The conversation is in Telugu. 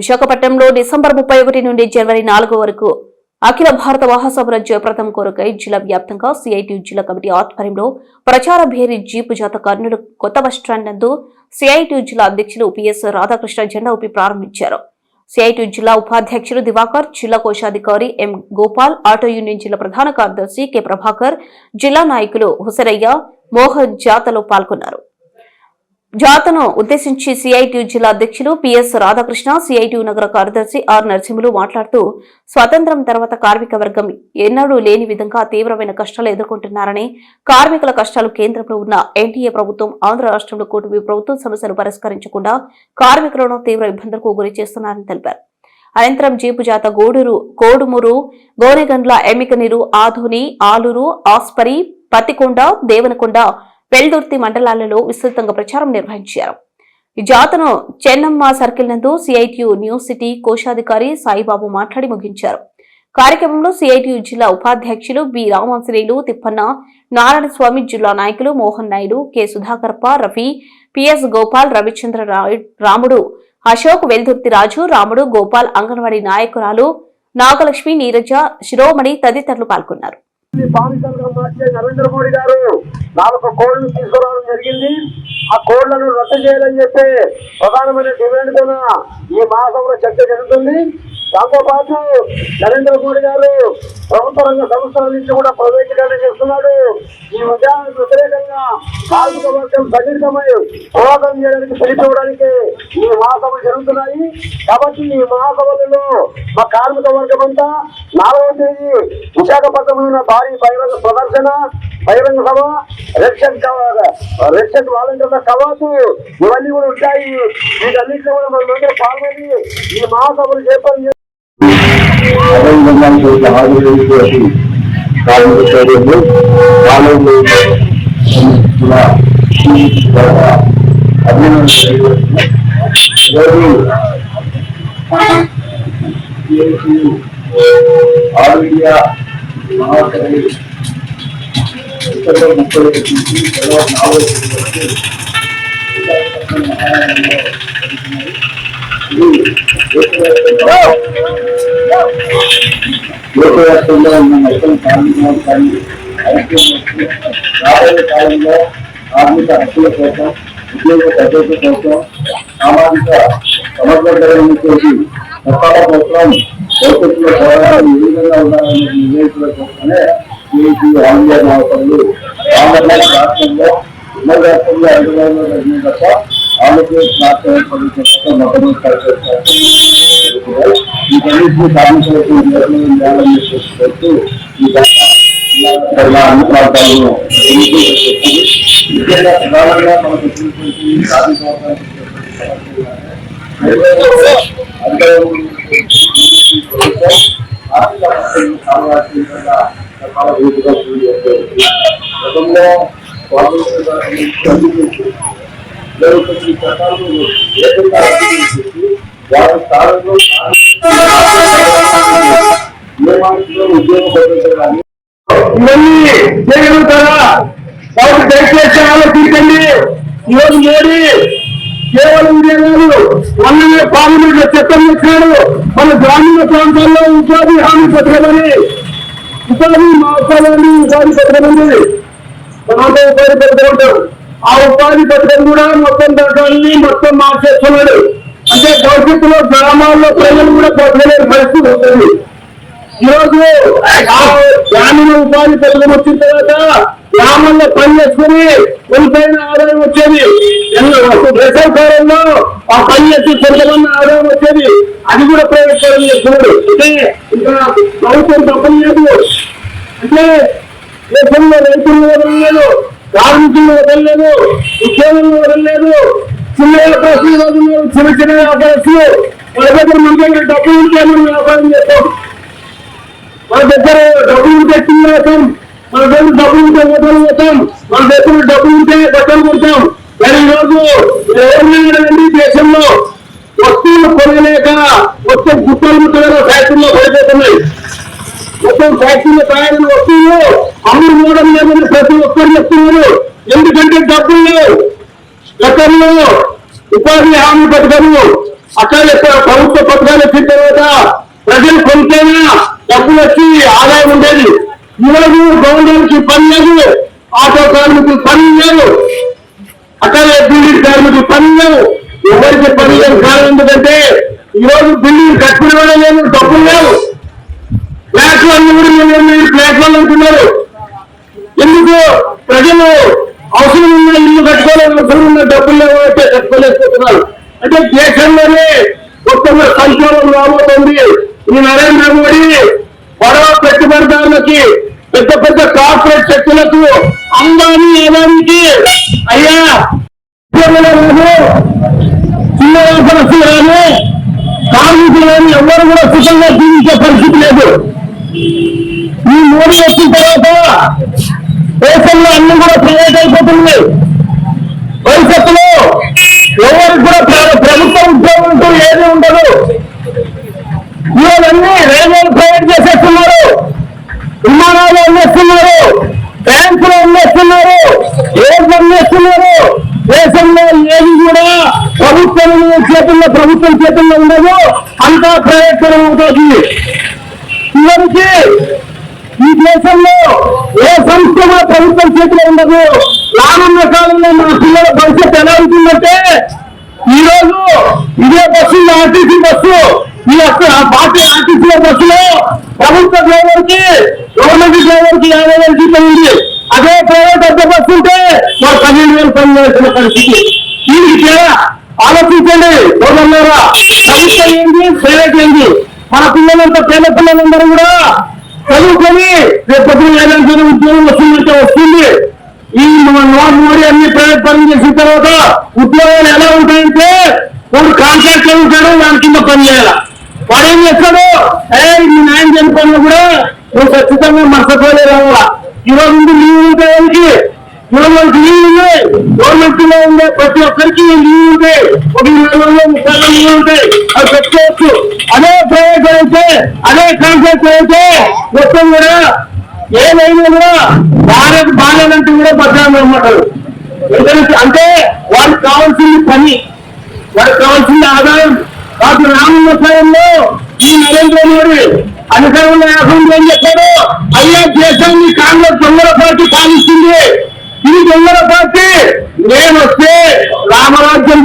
విశాఖపట్నంలో డిసెంబర్ ముప్పై ఒకటి నుండి జనవరి నాలుగు వరకు అఖిల భారత మహాసభల జయప్రదం కోరకై జిల్లా వ్యాప్తంగా సిఐటి జిల్లా కమిటీ ఆధ్వర్యంలో ప్రచార భేరి జీపు జాత కర్నూలు కొత్త బస్టాండ్ నందు సిఐటి జిల్లా అధ్యక్షులు పిఎస్ రాధాకృష్ణ జెండా ఊపి ప్రారంభించారు. సిఐటి జిల్లా ఉపాధ్యక్షులు దివాకర్ జిల్లా కోశాధికారి ఎం గోపాల్ ఆటో యూనియన్ జిల్లా ప్రధాన కార్యదర్శి కె ప్రభాకర్ జిల్లా నాయకులు హుసరయ్య మోహన్ జాతలో పాల్గొన్నారు. జాతను ఉద్దేశించి సిఐటియు జిల్లా అధ్యక్షులు పిఎస్ రాధాకృష్ణ సిఐటియు నగర కార్యదర్శి ఆర్ నరసింహులు మాట్లాడుతూ స్వాతంత్రం తర్వాత కార్మిక వర్గం ఎన్నడూ లేని విధంగా తీవ్రమైన కష్టాలు ఎదుర్కొంటున్నారని కార్మికుల కష్టాలు కేంద్రంలో ఉన్న ఎన్టీఏ ప్రభుత్వం ఆంధ్ర రాష్ట్రంలో కూటమి ప్రభుత్వం సమస్యలు పరిష్కరించకుండా కార్మికులను తీవ్ర ఇబ్బందులకు గురి చేస్తున్నారని తెలిపారు. అనంతరం జీపు జాత గోడూరు కోడుమూరు గోనెగండ్ల ఎమ్మికనీరు ఆధుని ఆలూరు ఆస్పరి పత్తికొండ దేవనకొండ పెళ్దుర్తి మండలాలలో విస్తృతంగా ప్రచారం నిర్వహించారు. ఈ జాతను చెన్నమ్మ సర్కిల్ నందు సిఐటియు న్యూ సిటీ కోశాధికారి సాయిబాబు మాట్లాడి ముగించారు. కార్యక్రమంలో సిఐటియు జిల్లా ఉపాధ్యక్షులు బి రామాశ్రీలు తిప్పన్న నారాయణస్వామి జిల్లా నాయకులు మోహన్ నాయుడు కె సుధాకర్ప రఫీ పిఎస్ గోపాల్ రవిచంద్ర రాముడు అశోక్ వెల్దుర్తి రాజు రాముడు గోపాల్ అంగన్వాడీ నాయకురాలు నాగలక్ష్మి నీరజ శిరోమణి తదితరులు పాల్గొన్నారు. బానిసలుగా మార్చే నరేంద్ర మోడీ గారు నాలుగు కోళ్ళు తీసుకురావడం జరిగింది. ఆ కోళ్ళను రద్దు చేయాలని చెప్పి ప్రధానమైన డిమాండ్ తోన ఈ మహాసభలో చర్చ జరుగుతుంది. దాంతో పాటు నరేంద్ర మోడీ గారు ప్రభుత్వ రంగ సంస్థల నుంచి కూడా ప్రైవేటీకరణ చేస్తున్నాడు. ఈ ఉద్యానానికి వ్యతిరేకంగా కార్మిక వర్గం సంఘటితమై పోరాటం చేయడానికి పిలిపివ్వడానికి ఈ మహాసభ జరుగుతున్నాయి. కాబట్టి ఈ మహాసభలలో మా కార్మిక వర్గం అంతా నాలుగవ తేదీ విశాఖపట్నంలో భారీ బహిరంగ ప్రదర్శన బహిరంగ సభ రెడ్ షర్ట్ వాలంటీర్ల కవాసు ఇవన్నీ కూడా ఉంటాయి. వీటన్నింటిలో కూడా మన పాల్గొని ఈ మహాసభలు చేపట్టి అదేవిధంగా ఇంకొక హాజరైనటువంటి కార్మిక సోదరులు కాలేజీలో కూడా ఈ ద్వారా అభినందనలు తెలియజేస్తున్నాం. ఈరోజు CSU ఆల్ ఇండియా మహాసభలు డిసెంబర్ ముప్పై ఒకటి నుంచి జనవరి నాలుగో తేదీ వరకు విశాఖపట్నం మహానగరంలో జరుగుతున్నాయి. ఇది దేశవ్యాప్తంగా దేశవ్యాప్తంగా ఉన్న మొత్తం కార్మికులు కానీ ఐక్యం రాబోయే కాలంలో కార్మిక హక్కుల కోసం ఉద్యోగ భద్రత కోసం సామాజిక సమగ్రతలను చేసి చట్టాల కోసం భవిష్యత్తులో పోరాటం ఏ విధంగా ఉండాలనే నిర్ణయించడం కోసమే సిఐటి ఆల్ ఇండియా మహాసభలు ఆంధ్రప్రదేశ్ రాష్ట్రంలో ఉమ్మడి రాష్ట్రంలో హైదరాబాద్లో జరిగిన తప్ప ఆంధ్రప్రదేశ్ రాష్ట్ర ఏర్పడిన మొట్టమొదటి ఈ కనీసం కార్మికులకు నిర్ణయం చేయాలని చేసుకుంటూ ఈ దశ అన్ని ప్రాంతాలను ఎన్నికలు చేస్తుంది. ముఖ్యంగా ప్రధానంగా మనకు వచ్చినటువంటి కార్మిక వర్గానికి ప్రభుత్వం ఆర్థిక పరిస్థితులను సామాజికంగా రకాల రీతిగా చూసి వస్తుంది. గతంలో స్వాతంత్ర జరుగుతుంది చట్టాలు ఏకంగా వారి స్థానంలో ఉద్యోగ ఇవన్నీ చేయగలుగుతారా కాబట్టి దయచేసి ఆలోచించండి ఈరోజు మోడీ కేవలం ఇదే కాదు పార్లమెంట్లో చట్టం మన గ్రామీణ ప్రాంతాల్లో ఉపాధి హామీ పథకమని ఉపాధి మా ఉపాధి ఉపాధి పథకం ఉపాధి పథకం ఉంటాం ఆ ఉపాధి పథకం కూడా మొత్తం పథకాన్ని మొత్తం మార్చేస్తున్నాడు. అంటే భవిష్యత్తులో గ్రామాల్లో ప్రజలు కూడా పొందలేని పరిస్థితి ఉంటుంది ఈరోజు గ్రామీణ ఉపాధి పథకం వచ్చిన తర్వాత గ్రామంలో పని చేసుకుని కొంతైన ఆదాయం వచ్చేది. వేసవి కాలంలో ఆ పని చేసి కొంతమంది ఆదాయం వచ్చేది. అది కూడా ప్రవేశం చేస్తున్నాడు. అంటే ఇంకా ప్రభుత్వం తప్పని లేదు. అంటే దేశంలో రైతులు వదలలేదు కార్మికులు వదలలేదు ఉద్యోగులు వదలలేదు చిన్న వ్యాపారస్తులు వదలలేదు చిన్న చిన్న వ్యాపారస్తులు వాళ్ళ దగ్గర మన దగ్గర డబ్బులు ఉంటే మనం వ్యాపారం చేస్తాం. మన దగ్గర డబ్బులు ఉంటే టీవీ వేస్తాం మన దగ్గర డబ్బులు ఉంటే హోటల్ పోతాం మన దగ్గర డబ్బులు ఉంటే బట్టలు కొడతాం మరి ఈరోజు ఎవరినైనా దేశంలో? వస్తువులు కొనలేక మొత్తం గుట్టలు ముట్టలు ఫ్యాక్టరీలో పడిపోతున్నాయి. మొత్తం ఫ్యాక్టరీలో తయారైన వస్తువులు అమలు మూడడం లేదని ప్రతి ఒక్కరు చెప్తున్నారు ఎందుకంటే డబ్బులు లేవు గతంలో ఉపాధి హామీ పథకము అక్కడ ప్రభుత్వ పథకాలు వచ్చిన తర్వాత ప్రజలు కొంతైనా డబ్బులు వచ్చి ఆదాయం ఉండేది. ఈరోజు గవర్నమెంట్ పని లేదు ఆటో కార్మికులు పని లేదు అక్కడ బిల్డింగ్ కార్మికులు పని లేవు. ఎవరికి పని లేదు కారణం ఎందుకంటే ఈరోజు బిల్డింగ్ కట్టుకునే లేదు డబ్బులు లేవు. ప్లాట్ఫామ్ అన్ని కూడా మేము అంటున్నారు ప్రజలు అవసరం ఉన్న ఇల్లు కట్టుకోలేదు అవసరం ఉన్న డబ్బులు లేవు కట్టుకోలేకపోతున్నారు. అంటే దేశంలోనే కొత్త సంక్షోభం రాబోతుంది. ఈ నరేంద్ర మోడీ బడవ పెట్టుబడిదారులకి పెద్ద పెద్ద కార్పొరేట్ శక్తులకు అందాన్ని ఏదానికి అయ్యా ఉద్యోగులు రాదు, చిన్న ఎవరు కూడా సుఖంగా జీవించే పరిస్థితి లేదు. ఈ మోడీ వచ్చిన తర్వాత దేశంలో అన్ని కూడా ప్రైవేట్ అయిపోతుంది. భవిష్యత్తులో ఎవరికి కూడా ప్రభుత్వ ఉద్యోగం ఏది ఉండదు. ఇవన్నీ రైల్వేలు ప్రైవేట్ చేసేస్తున్నారు. విమానాలు అమ్మేస్తున్నారు ట్యాంకులు అమ్మేస్తున్నారు ఏది అమ్మేస్తున్నారు దేశంలో ఏది కూడా ప్రభుత్వం చేతుల్లో ప్రభుత్వం చేతుల్లో ఉండదు. అంతా ప్రైవేట్ అవుతుంది. చివరికి ఈ దేశంలో ఏ సంస్థ కూడా ప్రభుత్వం చేతిలో ఉండదు? రానున్న కాలంలో మన పిల్లల భవిష్యత్తు ఎలా ఉంటుందంటే ఈ రోజు ఇదే బస్సు ఆర్టీసీ బస్సు ఈ పార్టీ ఆర్టీసీ బస్సులో ప్రభుత్వ డ్రైవర్కి గవర్నమెంట్ డ్రైవర్కి యాభై వేల జీతం ఉంది. అదే ప్రైవేట్ అద్దె బస్సు ఉంటే మరి పన్నెండు వేలు పనిచేసిన పరిస్థితి. దీనికి తేడా? ఆలోచించండి గవర్నరా ప్రభుత్వం ఏంటి ప్రైవేట్ ఏంటి మన పిల్లలంతా పేద పిల్లలందరూ కూడా చదువుకొని రేపటి ఏదైనా ఉద్యోగం వస్తుందంటే వస్తుంది. ఈ నోట్ మోడీ అన్ని ప్రైవేట్ పనులు చేసిన తర్వాత ఉద్యోగాలు ఎలా ఉంటాయంటే వాడు కాంట్రాక్ట్ ఉంటాడు దాని కింద పని చేయాలి. వాడు ఏం చేస్తాడు? ఏ మీ న్యాయం చనిపోయినా కూడా నువ్వు ఖచ్చితంగా మర్చిపోలేదు రావాలా. ఈరోజు రోజు లీవ్ ఉంటే వాళ్ళకి గవర్నమెంట్ లీవ్ ఉంది గవర్నమెంట్లో ఉండే ప్రతి ఒక్కరికి లీవ్ ఉంది ఒక ముప్పై లీవ్ ఉంటాయి అది పెట్టుకోవచ్చు అదే ప్రైవేట్ అయితే అదే కాంట్రాక్ట్ అయితే మొత్తం కూడా ఏదైనా కూడా భారత్ బాగాలంటే కూడా పద్దాం అనమాట అంటే వాళ్ళకి కావాల్సింది పని వాళ్ళకి కావాల్సింది ఆదాయం వాటి రానున్న సమయంలో ఈ నరేంద్ర మోడీ అనుసరణ రాకుండా ఏం చెప్పాడు? అయ్యా దేశాన్ని కాంగ్రెస్ తొందర పార్టీ పాలిస్తుంది. ఈ దొంగల పార్టీ. నేను వస్తే రామరాజ్యం